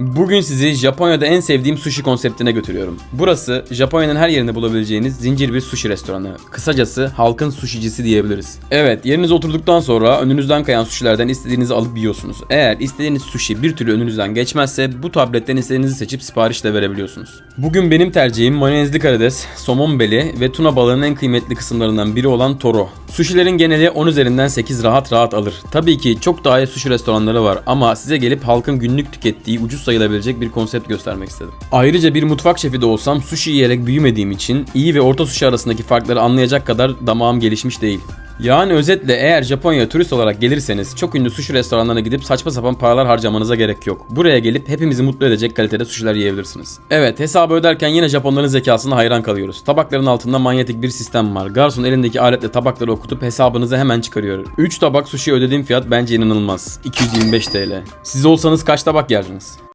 Bugün sizi Japonya'da en sevdiğim sushi konseptine götürüyorum. Burası Japonya'nın her yerinde bulabileceğiniz zincir bir sushi restoranı. Kısacası halkın sushicisi diyebiliriz. Evet, yerinize oturduktan sonra önünüzden kayan sushilerden istediğinizi alıp yiyorsunuz. Eğer istediğiniz sushi bir türlü önünüzden geçmezse bu tabletten istediğinizi seçip sipariş de verebiliyorsunuz. Bugün benim tercihim mayonezli karides, somon beli ve tuna balığının en kıymetli kısımlarından biri olan toro. Sushilerin geneli 10 üzerinden 8 rahat rahat alır. Tabii ki çok daha iyi sushi restoranları var ama size gelip halkın günlük tükettiği ucuz sayılabilecek bir konsept göstermek istedim. Ayrıca bir mutfak şefi de olsam sushi yiyerek büyümediğim için iyi ve orta sushi arasındaki farkları anlayacak kadar damağım gelişmiş değil. Yani özetle eğer Japonya'ya turist olarak gelirseniz çok ünlü sushi restoranlarına gidip saçma sapan paralar harcamanıza gerek yok. Buraya gelip hepimizi mutlu edecek kalitede sushiler yiyebilirsiniz. Evet hesabı öderken yine Japonların zekasına hayran kalıyoruz. Tabakların altında manyetik bir sistem var. Garson elindeki aletle tabakları okutup hesabınızı hemen çıkarıyor. 3 tabak sushi ödediğim fiyat bence inanılmaz. 225 TL. Siz olsanız kaç tabak yerdiniz?